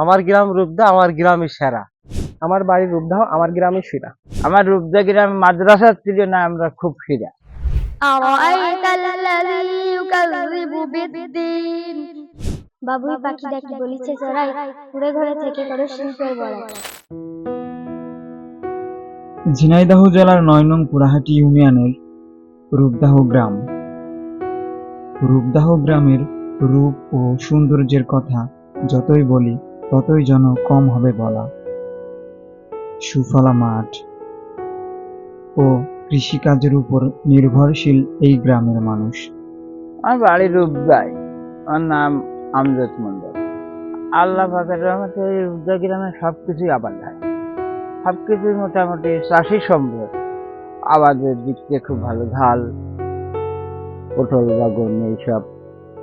আমার গ্রাম রূপদা আমার গ্রামে সেরা। আমার বাড়ির রূপদা আমার গ্রামে সেরা। আমার রূপদা গ্রাম মাদ্রাসার ছিল না আমরা খুব সেরা বাবুই পাখি বলিছে চড়াই ঘুরে থেকে শিল্পের ঝিনাইদহ জেলার নয় নং পুরাহাটি ইউনিয়নের রূপদাহ গ্রাম। রূপদাহ গ্রামের রূপ ও সৌন্দর্যের কথা যতই বলি ততই যেন কম হবে বলা। সুফলা মাঠ ও কৃষিকাজের উপর নির্ভরশীল এই গ্রামের মানুষ। আমার বাড়ি রূপদাই আমার নাম আমজাদ মন্ডল আল্লাহ পাকের রহমতে রূপদা গ্রামে সব কিছুই আবাদ হয় সব কিছুই মোটামুটি চাষি সম্ভব আবাদের দিক থেকে খুব ভালো ধাল পটল, বাগন, এইসব।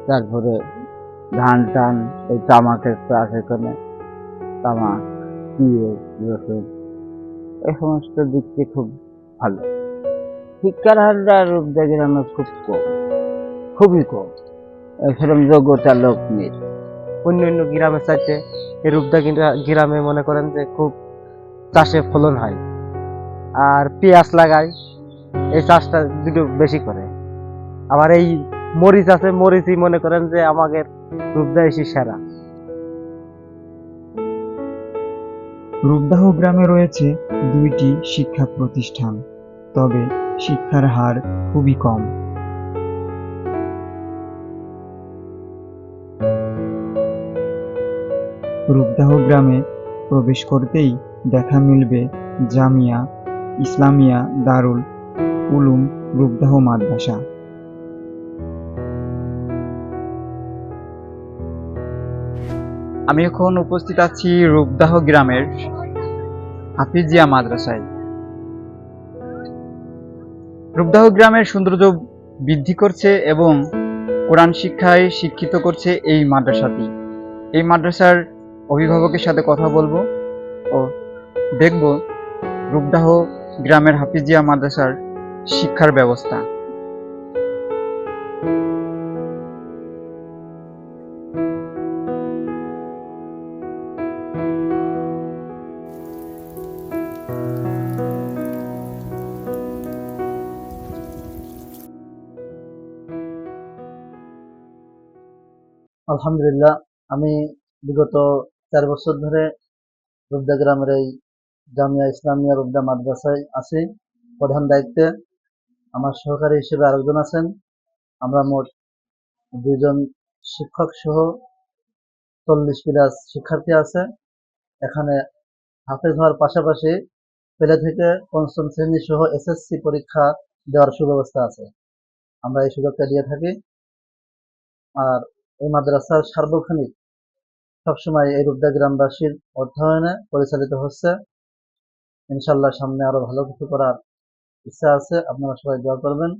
তারপরে ধান টান, এই তামাকের চাষ এখানে, তামাক পিঁয়াজ রসুন এই সমস্ত দিক থেকে খুব ভালো। শিক্ষার হারটা রূপদা গ্রামে খুব কম, খুবই কম। সেরকম যোগ্যতা লোক নেই। অন্য অন্য গ্রামের চাইতে এই রূপদা গ্রামে মনে করেন যে খুব চাষে ফলন হয়। আর পেঁয়াজ লাগায়, এই চাষটা দুটো বেশি করে। আবার এই মরিচ আছে, মরিচই মনে করেন যে আমাদের এসে সেরা। রূপদাহ গ্রামে রয়েছে দুইটি শিক্ষা প্রতিষ্ঠান, তবে শিক্ষার হার খুবই কম। রূপদাহ গ্রামে প্রবেশ করতেই দেখা মিলবে জামিয়া, ইসলামিয়া, দারুল উলুম রূপদাহ মাদ্রাসা। আমি এখন উপস্থিত আছি রূপদাহ গ্রামের হাফিজিয়া মাদ্রাসায়। রূপদাহ গ্রামের সৌন্দর্য বৃদ্ধি করছে এবং কোরআন শিক্ষায় শিক্ষিত করছে এই মাদ্রাসাটি। এই মাদ্রাসার অভিভাবকের সাথে কথা বলব ও দেখব রূপদাহ গ্রামের হাফিজিয়া মাদ্রাসার শিক্ষার ব্যবস্থা। আলহামদুলিল্লাহ, আমি বিগত চার বছর ধরে রুবদা গ্রামের এই জামিয়া ইসলামিয়া রুবদা মাদ্রাসায় আছি। প্রধান দায়িত্বে আমার সহকারী হিসেবে আরেকজন আছেন। আমরা মোট দুইজন শিক্ষক সহ চল্লিশ প্লাস শিক্ষার্থী আছে। এখানে হাফেজ হওয়ার পাশাপাশি পেলে থেকে পঞ্চম শ্রেণি সহ এসএসসি পরীক্ষা দেওয়ার সুব্যবস্থা আছে। আমরা এই সুযোগটা দিয়ে থাকি। আর এই মাদ্রাসার সার্বক্ষণিক সবসময় এই রূপদা গ্রামবাসীর অধ্যয়নে পরিচালিত হচ্ছে ইনশাল্লাহ সামনে আরো ভালো কিছু করার ইচ্ছা আছে আপনারা সবাই দোয়া করবেন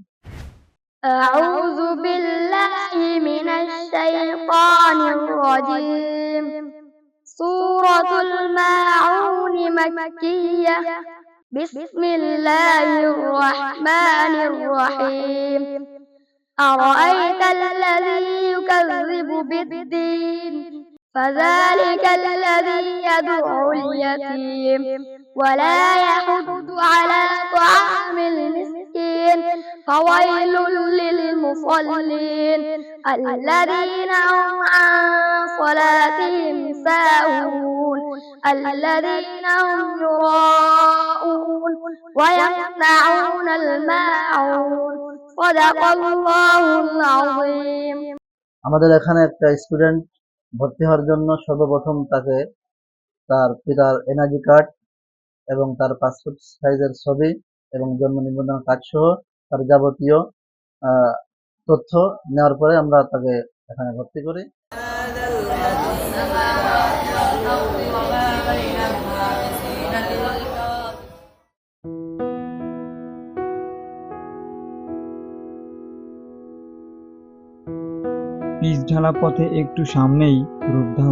أعوذ بالله من الشيطان الرجيم سورة الماعون مكية بسم الله الرحمن الرحيم أرأيت الذي يكذب بالدين. فذلك الذي يدعو اليتيم ولا يحض على طعام المسكين. فويل للمصلين الذين هم عن صلاتهم ساهون. الذين هم يراءون ويمنعون الماعون. صدق الله العظيم. আমাদের এখানে একটা স্টুডেন্ট ভর্তি হওয়ার জন্য সর্বপ্রথম তাকে তার পিতার এনার্জি কার্ড এবং তার পাসপোর্ট সাইজের ছবি এবং জন্ম নিবন্ধন কার্ড সহ তার যাবতীয় তথ্য নেওয়ার পরে আমরা তাকে এখানে ভর্তি করি। ঢালা পথে একটু সামনেই রূপদাহ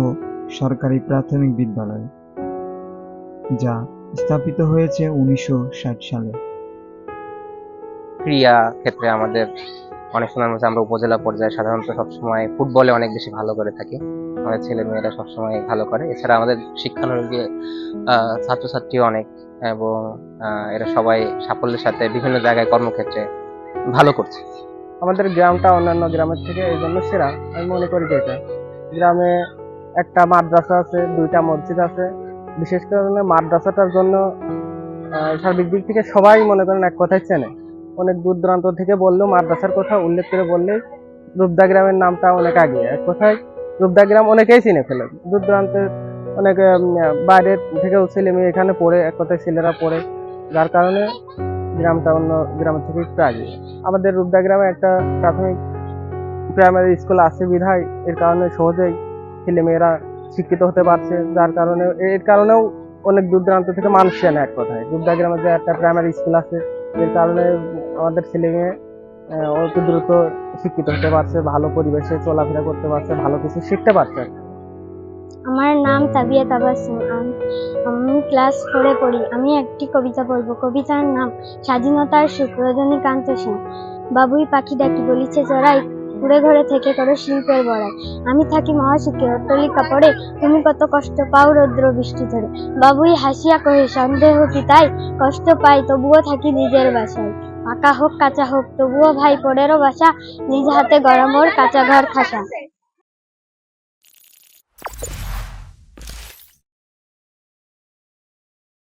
সরকারি প্রাথমিক বিদ্যালয়, যা স্থাপিত হয়েছে উনিশশো ষাট সালে। ক্রিয়া ক্ষেত্রে আমাদের অনেক সময় হচ্ছে আমরা উপজেলা পর্যায়ে সাধারণত সবসময় ফুটবলে অনেক বেশি ভালো করে থাকি। আমাদের ছেলে মেয়েরা সবসময় ভালো করে। এছাড়া আমাদের শিক্ষানুরোগী ছাত্রছাত্রীও অনেক এবং এরা সবাই সাফল্যের সাথে বিভিন্ন জায়গায় কর্মক্ষেত্রে ভালো করছে। আমাদের গ্রামটা অন্যান্য গ্রামের থেকে এই জন্য সেরা। আমি মনে করি যে এটা। গ্রামে একটা মাদ্রাসা আছে, দুইটা মসজিদ আছে। বিশেষ করে মাদ্রাসাটার জন্য সার্বিক দিক থেকে সবাই মনে করেন এক কথায় চেনে। অনেক দূর দূরান্ত থেকে বললেও মাদ্রাসার কথা উল্লেখ করে বললেই রূপদা গ্রামের নামটা অনেক আগে। এক কথায় রূপদা গ্রাম অনেকেই চিনে ফেলে। দূর দূরান্তের অনেক বাইরের থেকেও ছেলে মেয়ে এখানে পড়ে, এক কথায় ছেলেরা পড়ে। যার কারণে গ্রামটা অন্য গ্রামের থেকে একটু আগে আমাদের রূপদা গ্রামে একটা প্রাথমিক প্রাইমারি স্কুল আছে বিধায়। এর কারণে সহজেই ছেলেমেয়েরা শিক্ষিত হতে পারছে। যার কারণে এর কারণেও অনেক দূর দূরান্ত থেকে মানুষ চেনে এক কথায়। রূপদা গ্রামে যে একটা প্রাইমারি স্কুল আছে এর কারণে আমাদের ছেলে মেয়ে আহ, অতি দ্রুত শিক্ষিত হতে পারছে ভালো পরিবেশে চলাফেরা করতে পারছে ভালো কিছু শিখতে পারছে। আমার নাম তাবিয়া তাবাসুম আম- আমি ক্লাস ফোরে পড়ি। আমি একটি কবিতা বলব। কবিতার নাম, স্বাধীনতার সুখ রজনীকান্ত সেন। বাবুই পাখি ডাকি, বলিছে চড়াই কুড়ে ঘরে থেকে করো শিল্পের বড়াই। আমি থাকি মহাসুখে অট্টলিকা পড়ে তুমি কত কষ্ট পাও রৌদ্র বৃষ্টি ধরে। বাবুই হাসিয়া কহে, সন্দেহ কি তাই? কষ্ট পাই, তবুও থাকি নিজের বাসায়। পাকা হোক, কাঁচা হোক, তবুও ভাই পড়েরও বাসা। নিজ হাতে গরম ওর কাঁচা ঘর খাসা।